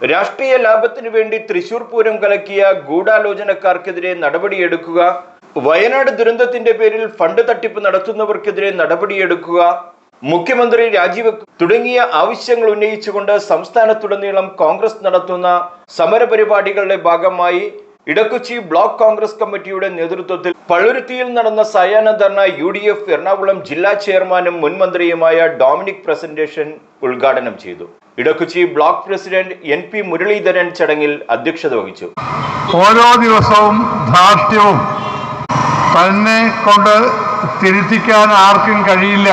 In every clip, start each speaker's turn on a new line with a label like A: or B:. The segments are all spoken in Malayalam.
A: രാഷ്ട്രീയ ലാഭത്തിനു വേണ്ടി തൃശൂർ പൂരം കലക്കിയ ഗൂഢാലോചനക്കാർക്കെതിരെ നടപടിയെടുക്കുക വയനാട് ദുരന്തത്തിന്റെ പേരിൽ ഫണ്ട് തട്ടിപ്പ് നടത്തുന്നവർക്കെതിരെ നടപടിയെടുക്കുക മുഖ്യമന്ത്രി രാജിവെക്കും തുടങ്ങിയ ആവശ്യങ്ങൾ ഉന്നയിച്ചുകൊണ്ട് സംസ്ഥാനത്തുടനീളം കോൺഗ്രസ് നടത്തുന്ന സമരപരിപാടികളുടെ ഭാഗമായി ഇടക്കൊച്ചി ബ്ലോക്ക് കോൺഗ്രസ് കമ്മിറ്റിയുടെ നേതൃത്വത്തിൽ പള്ളുരുത്തിയിൽ നടന്ന സയാന ധർണ യു ഡി എഫ് എറണാകുളം ജില്ലാ ചെയർമാനും മുൻമന്ത്രിയുമായ ഡോമിനിക് ഡൊമിനിക് പ്രസന്റേഷൻ ഉദ്ഘാടനം ചെയ്തു. Edakochi block president N P Muraleedharan ചടങ്ങിൽ അധ്യക്ഷത വഹിച്ചു.
B: ഓരോ ദിവസവും ധാർഷ്ട്യവും തന്നെ കൊണ്ട് തിരുത്തിക്കാൻ ആർക്കും കഴിയില്ല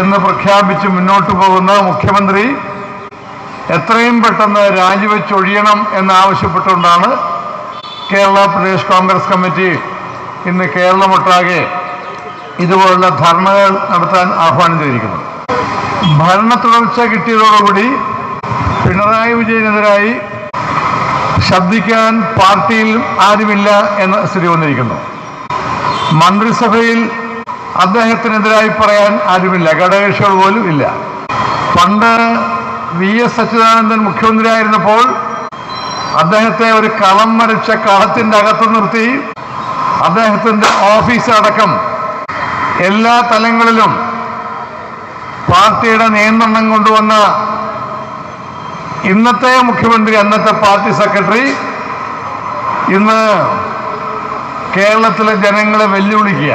B: എന്ന് പ്രഖ്യാപിച്ച് മുന്നോട്ട് പോകുന്ന മുഖ്യമന്ത്രി എത്രയും പെട്ടെന്ന് രാജിവെച്ചൊഴിയണം എന്നാവശ്യപ്പെട്ടുകൊണ്ടാണ് കേരള പ്രദേശ് കോൺഗ്രസ് കമ്മിറ്റി ഇന്ന് കേരളമൊട്ടാകെ ഇതുപോലുള്ള ധർണകൾ നടത്താൻ ആഹ്വാനം ചെയ്തിരിക്കുന്നത്. ഭരണ തുടർച്ച കിട്ടിയതോടുകൂടി പിണറായി വിജയനെതിരായി ശബ്ദിക്കാൻ പാർട്ടിയിൽ ആരുമില്ല എന്ന സ്ഥിതി വന്നിരിക്കുന്നു. മന്ത്രിസഭയിൽ അദ്ദേഹത്തിനെതിരായി പറയാൻ ആരുമില്ല. ഘടകകക്ഷികൾ പോലും ഇല്ല. പണ്ട് വി എസ് അച്യുതാനന്ദൻ മുഖ്യമന്ത്രിയായിരുന്നപ്പോൾ അദ്ദേഹത്തെ ഒരു കളം വരച്ച കളത്തിന്റെ അകത്ത് നിർത്തി അദ്ദേഹത്തിന്റെ ഓഫീസ് അടക്കം എല്ലാ തലങ്ങളിലും പാർട്ടിയുടെ നിയന്ത്രണം കൊണ്ടുവന്ന ഇന്നത്തെ മുഖ്യമന്ത്രി അന്നത്തെ പാർട്ടി സെക്രട്ടറി ഇന്ന് കേരളത്തിലെ ജനങ്ങളെ വെല്ലുവിളിക്കുക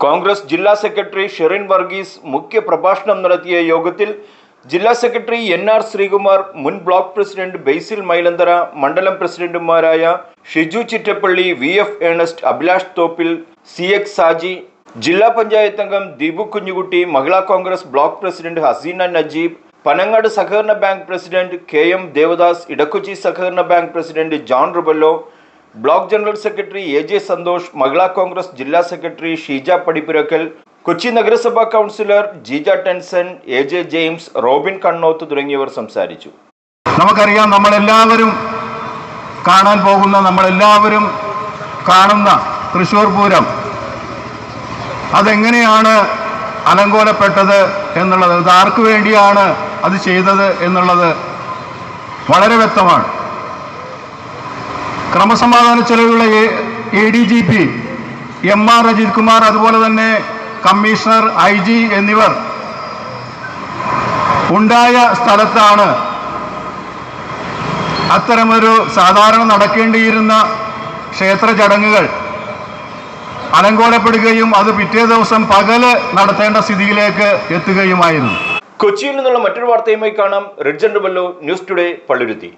A: കോൺഗ്രസ് ജില്ലാ സെക്രട്ടറി ഷെറിൻ വർഗീസ് മുഖ്യ പ്രഭാഷണം നടത്തിയ യോഗത്തിൽ ജില്ലാ സെക്രട്ടറി എൻ ആർ ശ്രീകുമാർ മുൻ ബ്ലോക്ക് പ്രസിഡന്റ് ബെയ്സിൽ മൈലന്തര മണ്ഡലം പ്രസിഡന്റുമാരായ Shiju Chittappilly V F Ernest Abhilash Thoppil C X Saji ജില്ലാ പഞ്ചായത്ത് അംഗം ദീപു കുഞ്ഞുകുട്ടി മഹിളാ കോൺഗ്രസ് ബ്ലോക്ക് പ്രസിഡന്റ് ഹസീന നജീബ് പനങ്ങാട് സഹകരണ bank president K M Devadas Edakochi സഹകരണ bank president John Rubello block general secretary A J Santhosh Mahila Congress ജില്ലാ സെക്രട്ടറി ഷീജ പടിപ്പുരക്കൽ കൊച്ചി നഗരസഭാ councillor Jeeja Tenson A J James Robin Kannoth തുടങ്ങിയവർ സംസാരിച്ചു.
B: നമുക്കറിയാം നമ്മളെല്ലാവരും കാണാൻ പോകുന്ന നമ്മളെല്ലാവരും കാണുന്ന തൃശ്ശൂർ പൂരം അതെങ്ങനെയാണ് അലങ്കോലപ്പെട്ടത് എന്നുള്ളത്? അത് ആർക്കു വേണ്ടിയാണ് അത് ചെയ്തത് എന്നുള്ളത് വളരെ വ്യക്തമാണ്. ക്രമസമാധാന ചെലവുള്ള A D G P M R Ajith Kumar അതുപോലെ തന്നെ കമ്മീഷണർ ഐ ജി എന്നിവർ ഉണ്ടായ സ്ഥലത്താണ് അത്തരമൊരു സാധാരണ നടക്കേണ്ടിയിരുന്ന ക്ഷേത്ര ചടങ്ങുകൾ അലങ്കോലപ്പെടുകയും അത് പിറ്റേ ദിവസം പകൽ നടത്തേണ്ട സ്ഥിതിയിലേക്ക് എത്തുകയുമായിരുന്നു.
A: കൊച്ചിയിൽ നിന്നുള്ള മറ്റൊരു വാർത്തയുമായി കാണാം. Ridjan Rubello news today Palluruthy.